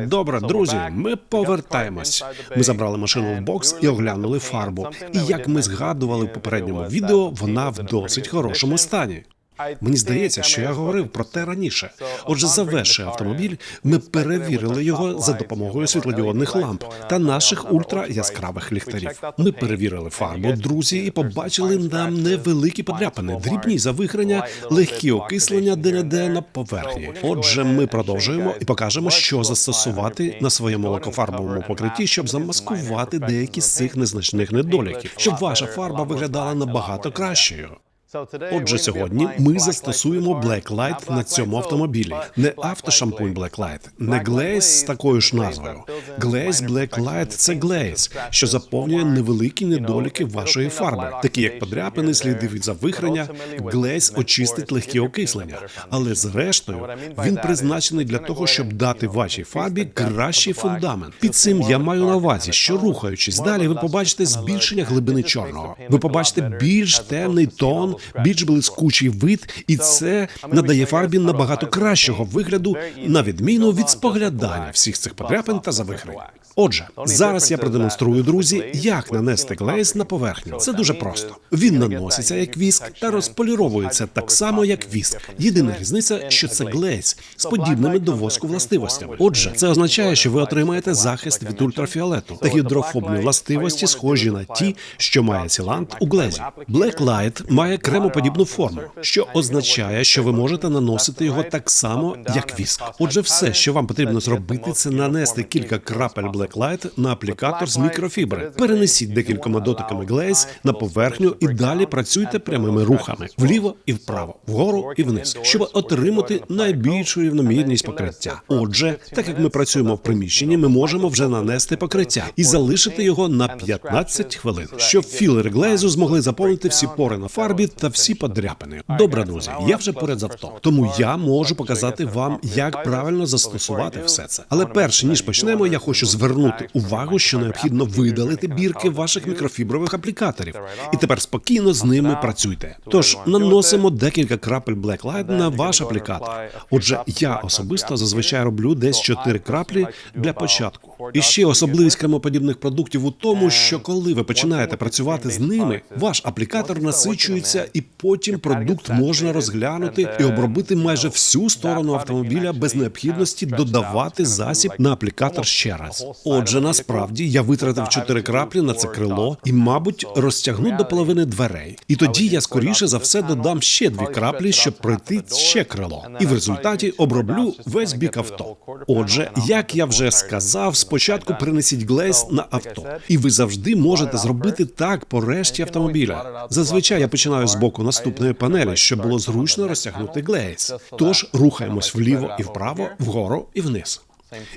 Добре, друзі, ми повертаємось. Ми забрали машину в бокс і оглянули фарбу. І як ми згадували в попередньому відео, вона в досить хорошому стані. Мені здається, що я говорив про те раніше. Отже, завезши автомобіль, ми перевірили його за допомогою світлодіодних ламп та наших ультра-яскравих ліхтарів. Ми перевірили фарбу, друзі, і побачили нам невеликі подряпини, дрібні завихрення, легкі окислення де-не-де на поверхні. Отже, ми продовжуємо і покажемо, що застосувати на своєму лакофарбовому покритті, щоб замаскувати деякі з цих незначних недоліків, щоб ваша фарба виглядала набагато кращою. Отже, сьогодні ми застосуємо Black Light на цьому автомобілі. Не автошампунь Black Light, не Glaze з такою ж назвою. Glaze Black Light – це Glaze, що заповнює невеликі недоліки вашої фарби, такі як подряпини, сліди від завихрення. Glaze очистить легкі окислення, але зрештою він призначений для того, щоб дати вашій фарбі кращий фундамент. Під цим я маю на увазі, що рухаючись далі, ви побачите збільшення глибини чорного. Ви побачите більш темний тон, більш блискучий вид, і це надає фарбі набагато кращого вигляду, на відміну від споглядання всіх цих подряпин та завихрень. Отже, зараз я продемонструю друзі, як нанести глейс на поверхню. Це дуже просто. Він наноситься як віск та розполіровується так само, як віск. Єдина різниця, що це глейс з подібними до воску властивостями. Отже, це означає, що ви отримаєте захист від ультрафіолету та гідрофобні властивості, схожі на ті, що має сілант у глезі. Black Light має кремоподібну форму, що означає, що ви можете наносити його так само, як віск. Отже, все, що вам потрібно зробити, це нанести кілька крапель Black Light на аплікатор з мікрофібри. Перенесіть декількома дотиками глейс на поверхню і далі працюйте прямими рухами вліво і вправо, вгору і вниз, щоб отримати найбільшу рівномірність покриття. Отже, так як ми працюємо в приміщенні, ми можемо вже нанести покриття і залишити його на 15 хвилин, щоб філери глейзу змогли заповнити всі пори на фарбі та всі подряпини. Добре, друзі, я вже поряд з авто, тому я можу показати вам, як правильно застосувати все це. Але перш ніж почнемо, я хочу звернути увагу, що необхідно видалити бірки ваших мікрофібрових аплікаторів. І тепер спокійно з ними працюйте. Тож наносимо декілька крапель Black Light на ваш аплікатор. Отже, я особисто зазвичай роблю десь 4 краплі для початку. І ще особливість кремоподібних продуктів у тому, що коли ви починаєте працювати з ними, ваш аплікатор насичується, і потім продукт можна розглянути і обробити майже всю сторону автомобіля без необхідності додавати засіб на аплікатор ще раз. Отже, насправді я витратив 4 краплі на це крило і, мабуть, розтягну до половини дверей. І тоді я скоріше за все додам ще дві краплі, щоб пройти ще крило. І в результаті оброблю весь бік авто. Отже, як я вже сказав, спочатку принесіть глейс на авто, і ви завжди можете зробити так по решті автомобіля. Зазвичай я починаю з боку наступної панелі, щоб було зручно розтягнути глейс. Тож рухаємось вліво і вправо, вгору і вниз.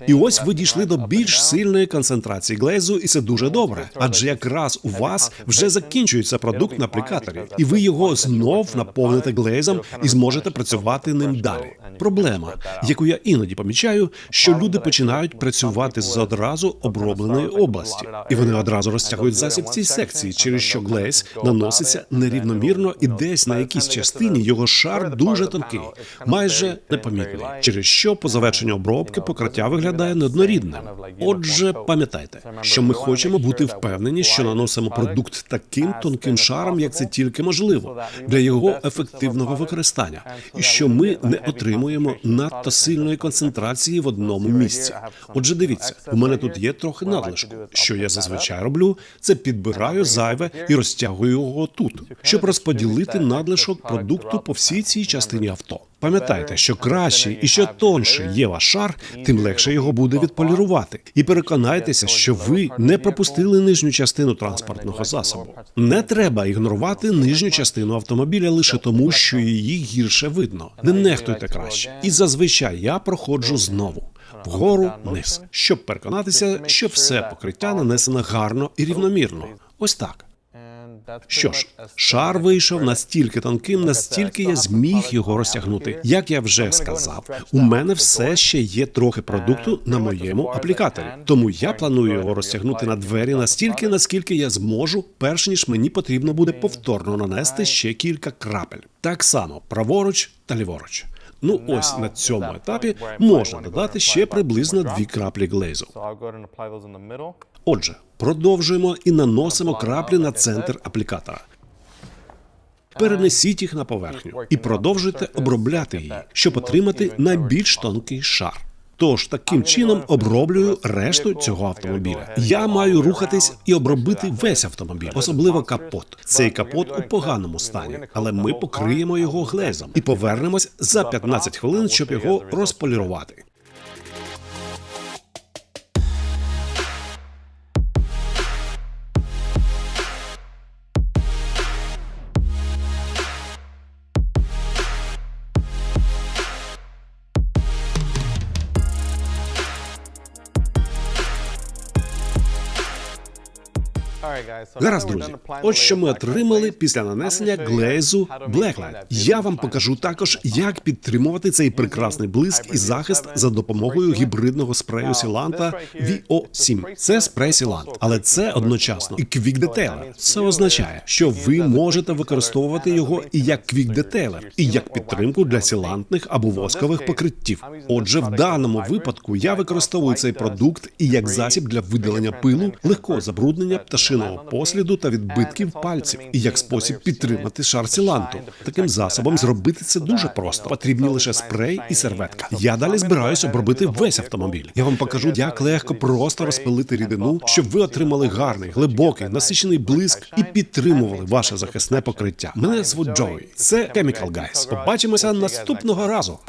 І ось ви дійшли до більш сильної концентрації глейзу, і це дуже добре. Адже якраз у вас вже закінчується продукт на аплікаторі, і ви його знов наповните глейзом і зможете працювати ним далі. Проблема, яку я іноді помічаю, що люди починають працювати з одразу обробленої області, і вони одразу розтягують засіб в цій секції, через що глейс наноситься нерівномірно і десь на якійсь частині його шар дуже тонкий, майже непомітний, через що по завершенню обробки покриття виглядає неоднорідним. Отже, пам'ятайте, що ми хочемо бути впевнені, що наносимо продукт таким тонким шаром, як це тільки можливо, для його ефективного використання, і що ми не отримуємо надто сильної концентрації в одному місці. Отже, дивіться, у мене тут є трохи надлишку. Що я зазвичай роблю, це підбираю зайве і розтягую його тут, щоб розподілити надлишок продукту по всій цій частині авто. Пам'ятайте, що кращий і що тонший є ваш шар, тим легше його буде відполірувати. І переконайтеся, що ви не пропустили нижню частину транспортного засобу. Не треба ігнорувати нижню частину автомобіля лише тому, що її гірше видно. Не нехтуйте краще. І зазвичай я проходжу знову. Вгору вниз, щоб переконатися, що все покриття нанесено гарно і рівномірно. Ось так. Що ж, шар вийшов настільки тонким, настільки я зміг його розтягнути. Як я вже сказав, у мене все ще є трохи продукту на моєму аплікаторі. Тому я планую його розтягнути на двері настільки, наскільки я зможу, перш ніж мені потрібно буде повторно нанести ще кілька крапель. Так само праворуч та ліворуч. Ну ось на цьому етапі можна додати ще приблизно дві краплі глейзу. Отже, продовжуємо і наносимо краплі на центр аплікатора. Перенесіть їх на поверхню і продовжуйте обробляти її, щоб отримати найбільш тонкий шар. Тож таким чином оброблюю решту цього автомобіля. Я маю рухатись і обробити весь автомобіль, особливо капот. Цей капот у поганому стані, але ми покриємо його глезом і повернемось за 15 хвилин, щоб його розполірувати. Гаразд, друзі. Ось що ми отримали після нанесення глейзу Blacklight. Я вам покажу також, як підтримувати цей прекрасний блиск і захист за допомогою гібридного спрею Сіланта VO7. Це спрей Сілант, але це одночасно і Quick Detailer. Це означає, що ви можете використовувати його і як Quick Detailer, і як підтримку для сілантних або воскових покриттів. Отже, в даному випадку я використовую цей продукт і як засіб для видалення пилу, легкого забруднення, пташиного посліду та відбитків пальців, і як спосіб підтримати шар сіланту. Таким засобом зробити це дуже просто. Потрібні лише спрей і серветка. Я далі збираюся обробити весь автомобіль. Я вам покажу, як легко просто розпилити рідину, щоб ви отримали гарний, глибокий, насичений блиск і підтримували ваше захисне покриття. Мене звуть Джой. Це Chemical Guys. Побачимося наступного разу.